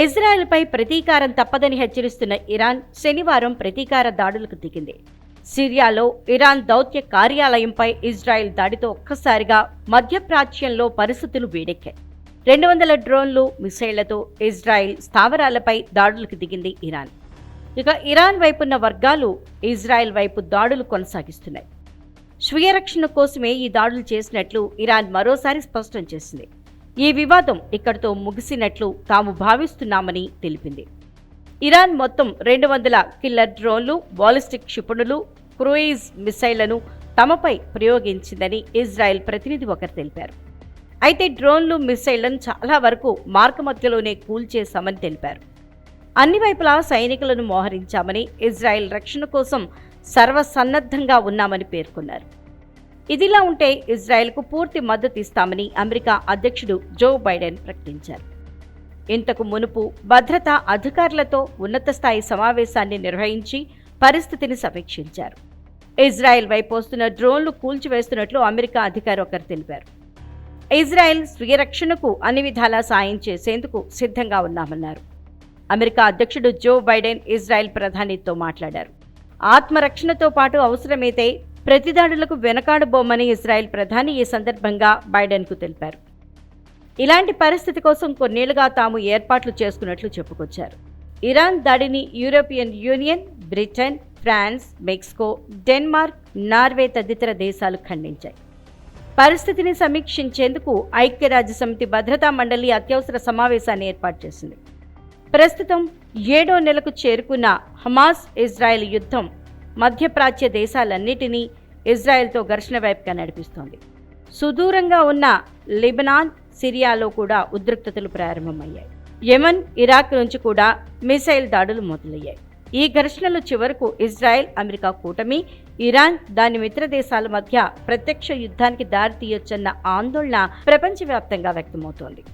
ఇజ్రాయెల్పై ప్రతీకారం తప్పదని హెచ్చరిస్తున్న ఇరాన్ శనివారం ప్రతీకార దాడులకు దిగింది. సిరియాలో ఇరాన్ దౌత్య కార్యాలయంపై ఇజ్రాయెల్ దాడితో ఒక్కసారిగా మధ్యప్రాచ్యంలో పరిస్థితులు వేడెక్కాయి. రెండు వందల డ్రోన్లు మిసైళ్ళతో ఇజ్రాయెల్ స్థావరాలపై దాడులకు దిగింది ఇరాన్. ఇక ఇరాన్ వైపున్న వర్గాలు ఇజ్రాయెల్ వైపు దాడులు కొనసాగిస్తున్నాయి. స్వీయ రక్షణ కోసమే ఈ దాడులు చేసినట్లు ఇరాన్ మరోసారి స్పష్టం చేసింది. ఈ వివాదం ఇక్కడితో ముగిసినట్లు తాము భావిస్తున్నామని తెలిపింది. ఇరాన్ మొత్తం రెండు వందల కిల్లర్ డ్రోన్లు బాలిస్టిక్ క్షిపణులు క్రూయిజ్ మిసైళ్ళను తమపై ప్రయోగించిందని ఇజ్రాయెల్ ప్రతినిధి ఒకరు తెలిపారు. అయితే డ్రోన్లు మిసైళ్ళను చాలా వరకు మార్గమధ్యలోనే కూల్చేశామని తెలిపారు. అన్ని వైపులా సైనికులను మోహరించామని ఇజ్రాయెల్ రక్షణ కోసం సర్వసన్నద్ధంగా ఉన్నామని పేర్కొన్నారు. ఇదిలా ఉంటే ఇజ్రాయెల్కు పూర్తి మద్దతు ఇస్తామని అమెరికా అధ్యక్షుడు జో బైడెన్ ప్రకటించారు. ఇంతకు మునుపు భద్రతా అధికారులతో ఉన్నత స్థాయి సమావేశాన్ని నిర్వహించి పరిస్థితిని సమీక్షించారు. ఇజ్రాయెల్ వైపు వస్తున్న డ్రోన్లు కూల్చివేస్తున్నట్లు అమెరికా అధికారి ఒకరు తెలిపారు. ఇజ్రాయెల్ స్వీయ రక్షణకు అన్ని విధాలా సాయం చేసేందుకు సిద్ధంగా ఉన్నామన్నారు. అమెరికా అధ్యక్షుడు జో బైడెన్ ఇజ్రాయెల్ ప్రధానితో మాట్లాడారు. ఆత్మరక్షణతో పాటు అవసరమైతే ప్రతిదాడులకు వెనకాడబోమని ఇజ్రాయెల్ ప్రధాని ఈ సందర్భంగా బైడెన్కు తెలిపారు. ఇలాంటి పరిస్థితి కోసం కొన్నేళ్ళుగా తాము ఏర్పాట్లు చేసుకున్నట్లు చెప్పుకొచ్చారు. ఇరాన్ దాడిని European Union Britain France Mexico Denmark Norway తదితర దేశాలు ఖండించాయి. పరిస్థితిని సమీక్షించేందుకు ఐక్యరాజ్యసమితి భద్రతా మండలి అత్యవసర సమావేశాన్ని ఏర్పాటు చేసింది. ప్రస్తుతం ఏడో నెలకు చేరుకున్న హమాస్ ఇజ్రాయెల్ యుద్ధం మధ్యప్రాచ్య దేశాలన్నిటినీ ఇజ్రాయెల్తో ఘర్షణ వైపుగా నడిపిస్తోంది. సుదూరంగా ఉన్న లిబనాన్ సిరియాలో కూడా ఉద్రిక్తతలు ప్రారంభమయ్యాయి. యెమన్ ఇరాక్ నుంచి కూడా మిసైల్ దాడులు మొదలయ్యాయి. ఈ ఘర్షణలు చివరకు ఇజ్రాయెల్ అమెరికా కూటమి ఇరాన్ దాని మిత్ర దేశాల మధ్య ప్రత్యక్ష యుద్ధానికి దారితీయొచ్చన్న ఆందోళన ప్రపంచవ్యాప్తంగా వ్యక్తమవుతోంది.